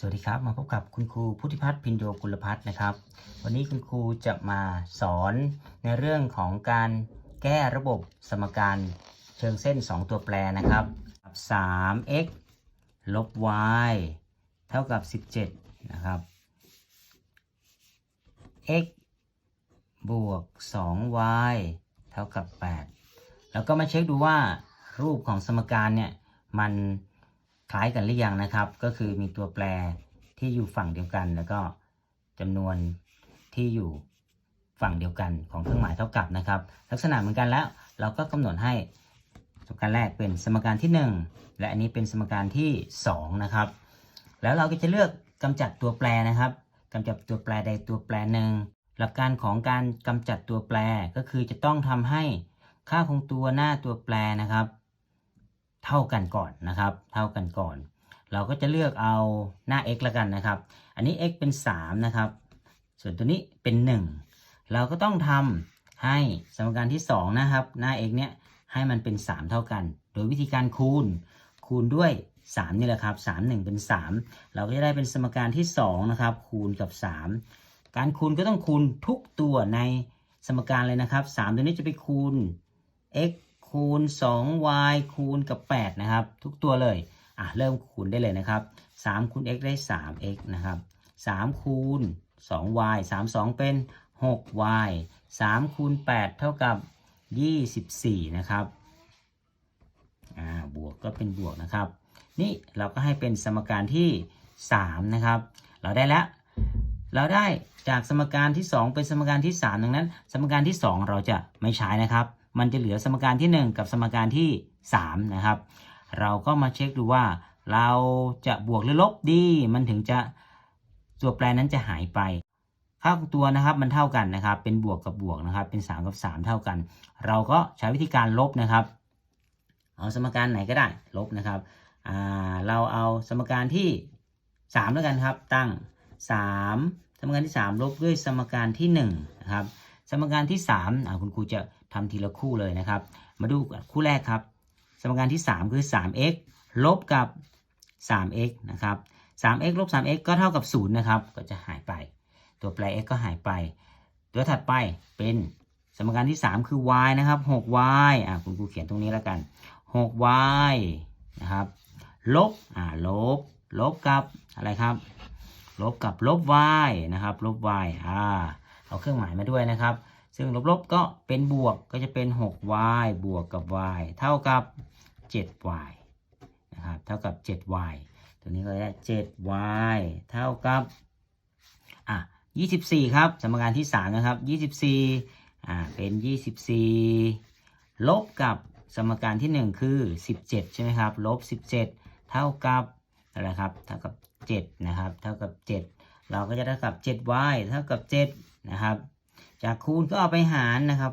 สวัสดีครับ มาพบกับคุณครูพุทธิพัฒน์พินโยกุลพัฒน์นะครับ วันนี้คุณครูจะมาสอนในเรื่องของการแก้ระบบสมการเชิงเส้น 2 ตัวแปรนะครับ 3x ลบ y เท่ากับ 17 นะครับ x บวก 2y เท่ากับ 8 แล้วก็มาเช็คดูว่ารูปของสมการเนี่ยมัน คล้ายกันหรือยังนะครับ ก็คือมีตัวแปรที่อยู่ฝั่งเดียวกัน แล้วก็จำนวนที่อยู่ฝั่งเดียวกันของเครื่องหมายเท่ากับนะครับ ลักษณะเหมือนกันแล้วเราก็กำหนดให้สมการแรกเป็นสมการที่ 1 และอันนี้เป็นสมการที่ 2 นะครับ แล้วเราก็จะเลือกกำจัดตัวแปรนะครับกำจัดตัวแปรใดตัวแปรหนึ่งหลักการของการกำจัดตัวแปรก็คือจะต้องทำให้ค่าคงตัวหน้าตัวแปรนะครับ เท่ากันก่อนนะครับ เท่ากันก่อน เราก็จะเลือกเอาหน้า x ละกันนะครับ อันนี้ x เป็น 3 นะครับ ส่วนตัวนี้เป็น 1 เราก็ต้องทำให้สมการที่ 2 นะครับ หน้า x เนี่ยให้มันเป็น 3 เท่ากัน โดยวิธีการคูณ คูณด้วย 3 นี่แหละครับ 3 1 เป็น 3 เราก็จะได้เป็นสมการที่ 2 นะครับ คูณกับ 3 การคูณก็ต้องคูณทุกตัวในสมการเลยนะครับ 3 ตัวนี้จะไปคูณ x คูณ 2y คูณกับ 8 นะครับ ทุกตัวเลยอะเริ่มคูณได้เลยนะครับ 3 คูณ x ได้ 3x นะครับ 3 คูณ 2y 3 2 เป็น 6y 3 คูณ 8 เท่ากับ 24 นะครับอ่าบวกก็เป็นบวกนะครับ นี่เราก็ให้เป็นสมการที่ 3 นะครับ เราได้แล้ว เราได้จากสมการที่ 2 เป็นสมการที่ 3 ดังนั้น สมการที่ 2 เราจะไม่ใช้นะครับ มันจะเหลือสมการที่ 1 กับสมการที่3นะครับ เราก็มาเช็คดูว่า เราจะบวกหรือลบดี มันถึงจะตัวแปรนั้นจะหายไปค่าของตัวนะครับมันเท่ากันนะครับ เป็นบวกกับบวกนะครับ เป็น 3 กับ 3 เท่ากัน เราก็ใช้วิธีการลบนะครับ เอาสมการไหนก็ได้ลบนะครับเราเอาสมการที่ 3 แล้วกันครับ ตั้ง 3 สมการที่ 3 ลบด้วยสมการที่1นะครับสมการที่3อ่าคุณครูจะ ทำทีละคู่เลยนะครับ มาดูคู่แรกครับ สมการที่ 3 คือ 3x ลบกับ 3x นะครับ 3x ลบ 3x ก็เท่ากับ 0 นะครับ ก็จะหายไป ตัวแปร x ก็หายไป ตัวถัดไปเป็นสมการที่ 3 คือ y นะครับ 6y อ่าคุณครูเขียนตรงนี้แล้วกัน 6y นะครับ ลบ อ่า ลบ ลบกับอะไรครับ ลบกับลบ y นะครับ ลบ y อ่า เอาเครื่องหมายมาด้วยนะครับ ซึ่งลบๆก็เป็นบวกก็จะเป็น 6y บวกกับ y เท่ากับ 7y นะครับเท่ากับ 7y ตัวนี้ก็ได้ 7y เท่ากับอะ24 ครับสมการที่ 3 นะครับ 24อ่าเป็น 24 ลบกับสมการที่ 1 คือ 17 ใช่ไหมครับลบ 17 เท่ากับอะไรครับเท่ากับ 7 นะครับ เท่ากับ 7 เราก็จะได้กับ 7y เท่ากับ 7 นะครับ จากคูณก็เอาไปหารนะครับ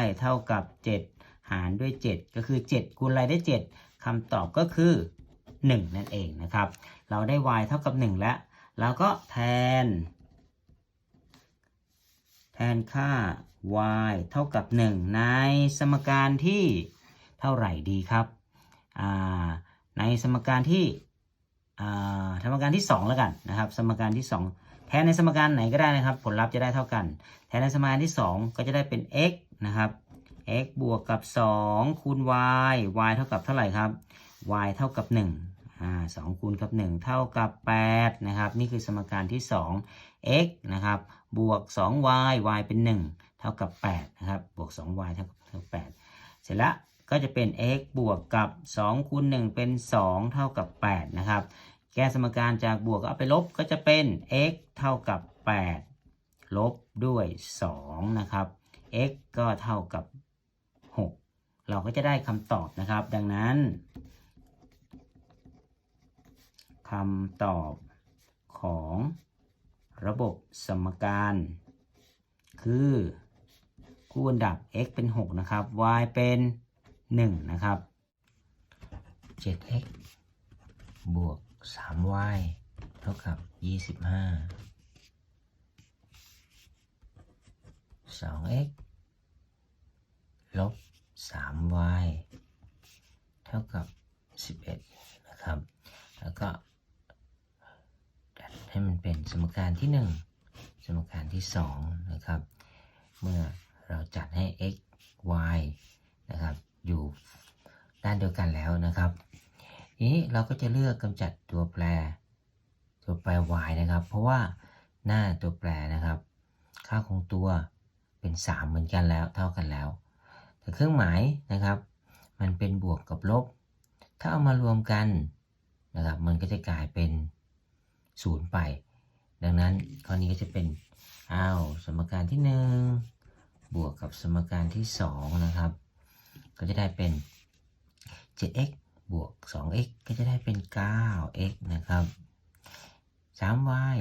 y เท่ากับ 7 หารด้วย 7 ก็คือ 7 คูณอะไรได้ 7คำตอบก็คือ 1 นั่นเองนะครับ เราได้ y เท่ากับ 1 แล้ว เราก็แทน แทนค่า y เท่ากับ 1 ในสมการที่เท่าไหร่ดีครับในสมการที่สมการที่ 2 แล้วกันนะครับ สมการที่ 2 แทนในสมการไหนก็ได้นะครับ ผลลัพธ์จะได้เท่ากัน แทนในสมการที่ 2 ก็จะได้เป็น x นะครับ x บวกกับ 2 คูณ y y เท่ากับเท่าไหร่ครับ y เท่ากับ1อ่า2คูณกับ 1 เท่ากับ 8 นะครับ นี่คือสมการที่ 2 x นะครับ บวก 2y y เป็น 1 เท่ากับ 8 นะครับ บวก 2y เท่ากับเท่ากับ8เสร็จแล้วก็จะเป็น x บวกกับ 2 คูณ 1 เป็น 2 เท่ากับ 8 นะครับ แก้สมการจากบวกก็เอาไปลบก็จะเป็น x เท่ากับ 8 ลบด้วย 2 นะครับ x ก็เท่ากับ 6 เราก็จะได้คำตอบนะครับ ดังนั้นคำตอบของระบบสมการ คือคู่อันดับ x เป็น 6 นะครับ y เป็น 1 นะครับ 7x บวก 3y เท่ากับ25 2x ลบ 3y เท่ากับ11นะครับ แล้วก็จัดให้มันเป็นสมการที่1สมการที่2นะครับ เมื่อเราจัดให้ x y นะครับ อยู่ด้านเดียวกันแล้วนะครับ ทีนี้เราก็จะเลือกกำจัดตัวแปร ตัวแปร y นะครับ เพราะว่าหน้าตัวแปรนะครับ ค่าคงตัวเป็น 3 เหมือนกันแล้วเท่ากันแล้ว แต่เครื่องหมายนะครับ มันเป็นบวกกับลบ ถ้าเอามารวมกันนะครับ มันก็จะกลายเป็น 0 ไป ดังนั้นข้อนี้ก็จะเป็นอ้าวสมการที่ 1 บวกกับสมการที่ 2 นะครับ ก็จะได้เป็น 7x บวก 2x ก็จะได้เป็น 9x นะครับ 3y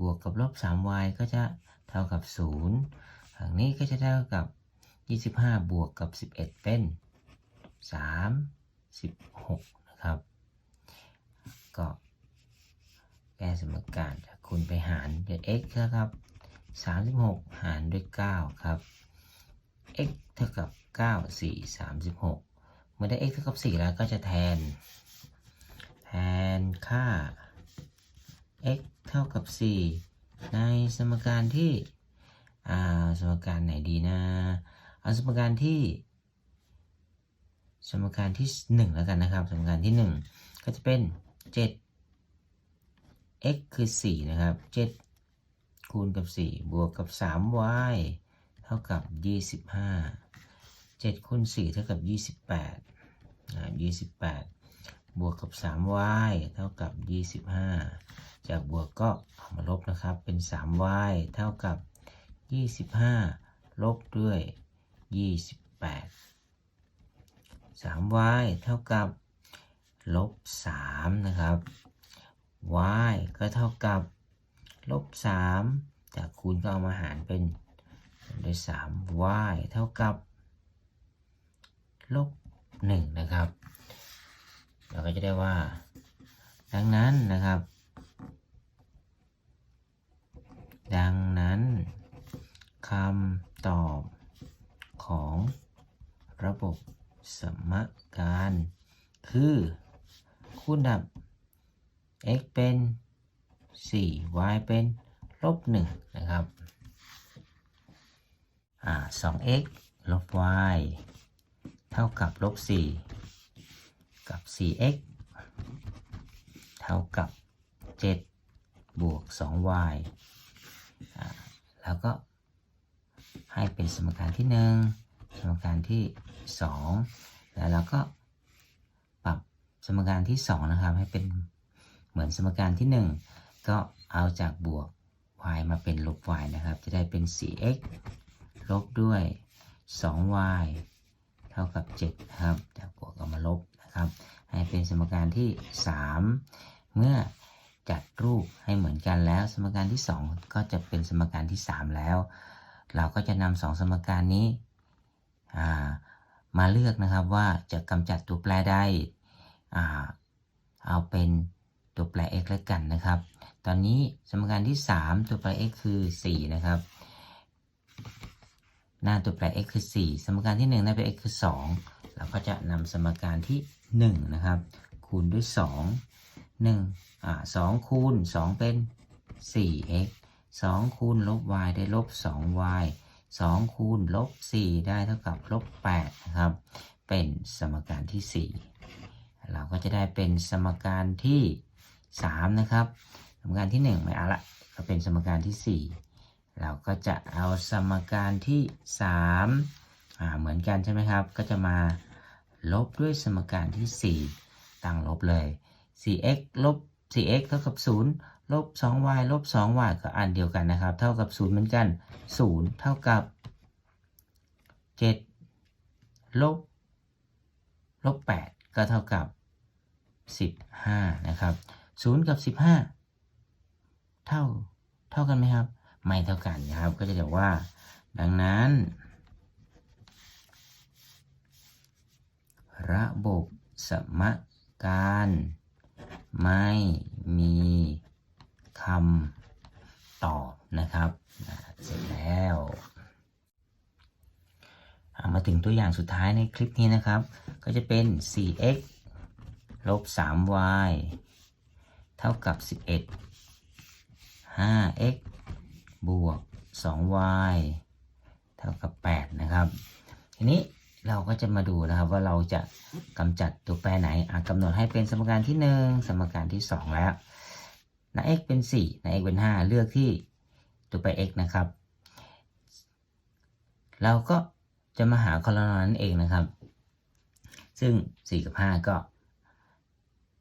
บวกกับลบ 3y ก็จะเท่ากับ 0 ฝั่งนี้ก็จะเท่ากับ 25 บวกกับ 11 เป็น 36 นะครับ ก็แก้สมการจากคูณไปหารด้วย x นะครับ 36 หารด้วย 9 ครับ x เท่ากับ 9 4 36 เมื่อได้ x เท่ากับ 4 แล้วก็จะแทน แทนค่า x เท่ากับ 4 ในสมการที่อ่าสมการไหนดีนะ เอาสมการที่ สมการที่ 1 แล้วกันนะครับ สมการที่ 1 ก็จะเป็น 7 x คือ 4 นะครับ 7 คูณกับ 4 บวกกับ 3y เท่ากับ 25 7คูณ4เท่ากับ 28อ่า28 บวกกับ 3y เท่ากับ 25 จากบวกก็เอามาลบนะครับ เป็น 3y เท่ากับ 25 ลบด้วย 28 3y เท่ากับลบ3นะครับ y ก็เท่ากับลบ3จากคูณก็เอามาหารเป็นด้วย 3 y เท่ากับ ลบ1นะครับ เราก็จะได้ว่า ดังนั้นนะครับ ดังนั้นคำตอบของระบบสมการ คือคูณดับ x เป็น 4 y เป็นลบ1นะครับ อ่า 2x ลบ y เท่ากับลบ4 กับ 4x เท่ากับ 7 บวก 2y อ่าแล้วก็ให้เป็นสมการที่ 1 สมการที่ 2 แล้วเราก็ปรับสมการที่ 2 นะครับ ให้เป็นเหมือนสมการที่ 1 ก็เอาจากบวก y มาเป็นลบ y นะครับ จะได้เป็น 4x ลบด้วย 2y ท่ากับ 7 นะครับจากบวกเอามาลบนะครับ ให้เป็นสมการที่ 3 เมื่อจัดรูปให้เหมือนกันแล้ว สมการที่ 2 ก็จะเป็นสมการที่ 3 แล้ว เราก็จะนำสองสมการนี้มาเลือกนะครับว่าจะกำจัดตัวแปรใดเอาเป็นตัวแปร x แล้วกันนะครับ ตอนนี้สมการที่ 3 ตัวแปร x คือ 4 นะครับ หน้าตัวแปร x คือ 4 สมการที่ 1 หน้าตัว x คือ 2 เราก็จะนำสมการที่ 1 นะครับ คูณด้วย 2 1อ่า2คูณ 2 เป็น 4x 2 คูณลบ y ได้ลบ 2y 2 คูณลบ 4 ได้เท่ากับลบ 8 นะครับ เป็นสมการที่ 4 เราก็จะได้เป็นสมการที่ 3 นะครับ สมการที่ 1 ไม่เอาละก็เป็นสมการที่ 4 เราก็จะเอาสมการที่3อ่าเหมือนกันใช่ไหมครับ ก็จะมาลบด้วยสมการที่ 4 ตั้งลบเลย 4x ลบ 4x เท่ากับ 0 ลบ 2y ลบ 2y ก็อันเดียวกันนะครับ เท่ากับ 0 เหมือนกัน 0 เท่ากับ 7 ลบ ลบ 8 ก็เท่ากับ 15 นะครับ 0 กับ 15 เท่า เท่ากันไหมครับ ไม่เท่ากันนะครับ ก็จะเรียกว่า ดังนั้น ระบบสมการไม่มีคำตอบนะครับเสร็จแล้วามาถึงตัวอย่างสุดท้ายในคลิปนี้นะครับ ก็จะเป็น 4x ลบ 3y เท่ากับ 11 5x บวก 2y เท่ากับ 8 นะครับ ทีนี้เราก็จะมาดูนะครับว่าเราจะกำจัดตัวแปรไหนอะกำหนดให้เป็นสมการที่ 1 สมการที่ 2 แล้วนะ x เป็น4นะ x เป็น 5 เลือกที่ตัวแปร x นะครับ เราก็จะมาหาคอลนนั่นเองนะครับ ซึ่ง 4 กับ 5 ก็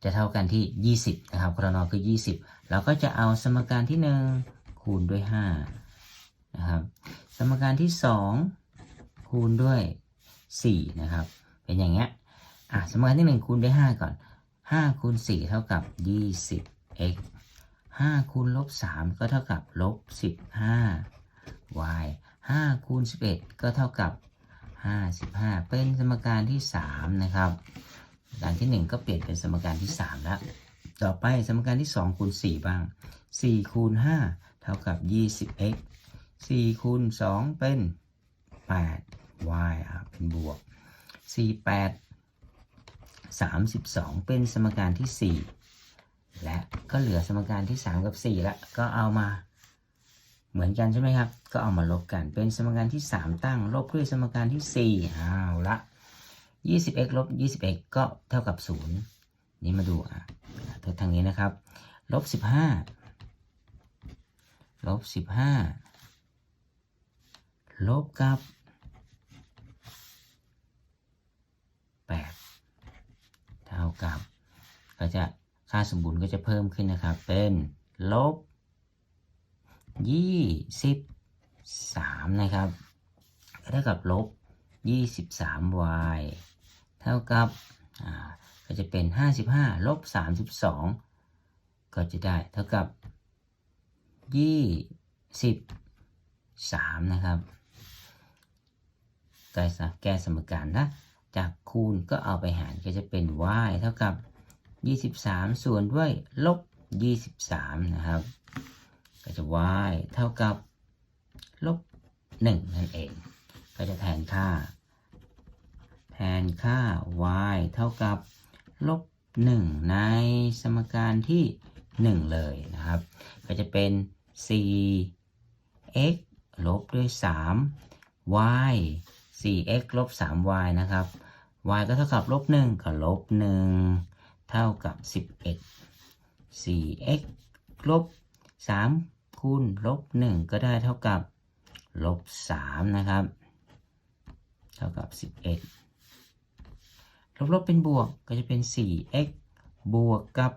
จะเท่ากันที่ 20 นะครับคอลนคือ 20 เราก็จะเอาสมการที่ 1 คูณด้วย5นะครับ สมการที่ 2 คูณด้วย4นะครับ เป็นอย่างเงี้ย อะ สมการที่ 1 คูณด้วย 5 ก่อน 5 คูณ 4 เท่ากับ 20 x 5 คูณลบ 3 ก็เท่ากับลบ 15 y 5 คูณ 11 ก็เท่ากับ 55 เป็นสมการที่ 3 นะครับสมการที่ 1 ก็เปลี่ยนเป็นสมการที่ 3 แล้ว ต่อไปสมการที่ 2 คูณ 4 บ้าง 4 คูณ 5 ท่ากับ 20x 4คูณ2 เป็น 8 y เป็นบวก 4 8 32 เป็นสมการที่ 4 และก็เหลือสมการที่ 3 กับ 4ล้วก็เอามาเหมือนกันใช่ไหมครับ ก็เอามาลบกัน เป็นสมการที่ 3 ตั้ง ลบด้วยสมการที่ 4 เอาละ 20x ลบ 20x ก็เท่ากับ 0 นี่มาดูอะทดทางนี้นะครับ ลบ 15 ลบ15ลบกับ8เท่ากับ ก็จะค่าสมบูรณ์ก็จะเพิ่มขึ้นนะครับ เป็นลบ23นะครับก็เท่ากับลบ 23y เท่ากับก็จะเป็น55ลบ32ก็จะได้เท่ากับ 23นะครับแก้แก้สมการนะ จากคูณก็เอาไปหารก็จะเป็น y เท่ากับ 23 ส่วนด้วยลบ 23 นะครับ ก็จะ y เท่ากับลบ 1 นั่นเอง ก็จะแทนค่า แทนค่า y เท่ากับลบ 1 ในสมการที่ 1 เลยนะครับ ก็จะเป็น 4x ลบด้วย 3y 4x ลบ 3y นะครับ y ก็เท่ากับลบ 1ก็ลบ 1 เท่ากับ 11 4x ลบ 3 คูณลบ 1 ก็ได้เท่ากับลบ 3 นะครับ เท่ากับ 11 ลบลบเป็นบวกก็จะเป็น 4x บวกกับ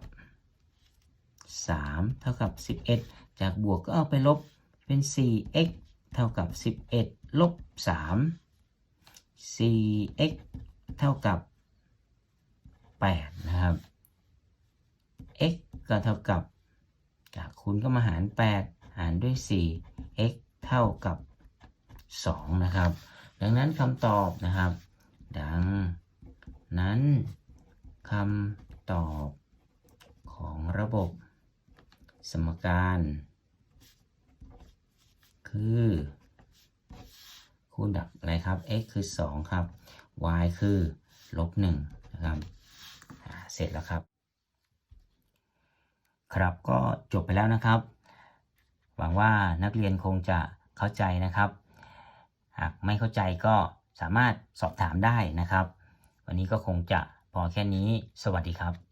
3 เท่ากับ 11 จากบวกก็เอาไปลบเป็น 4x เท่ากับ 11 ลบ 3 4x เท่ากับ 8 นะครับ x ก็เท่ากับ จากคูณก็มาหาร 8 หารด้วย 4 x เท่ากับ 2 นะครับ ดังนั้นคำตอบนะครับ ดังนั้นคำตอบของระบบสมการ คือ คูณดับอะไรครับ x คือ 2 ครับ y คือลบ1นะครับเสร็จแล้วครับ ครับก็จบไปแล้วนะครับ หวังว่านักเรียนคงจะเข้าใจนะครับ หากไม่เข้าใจก็สามารถสอบถามได้นะครับ วันนี้ก็คงจะพอแค่นี้ สวัสดีครับ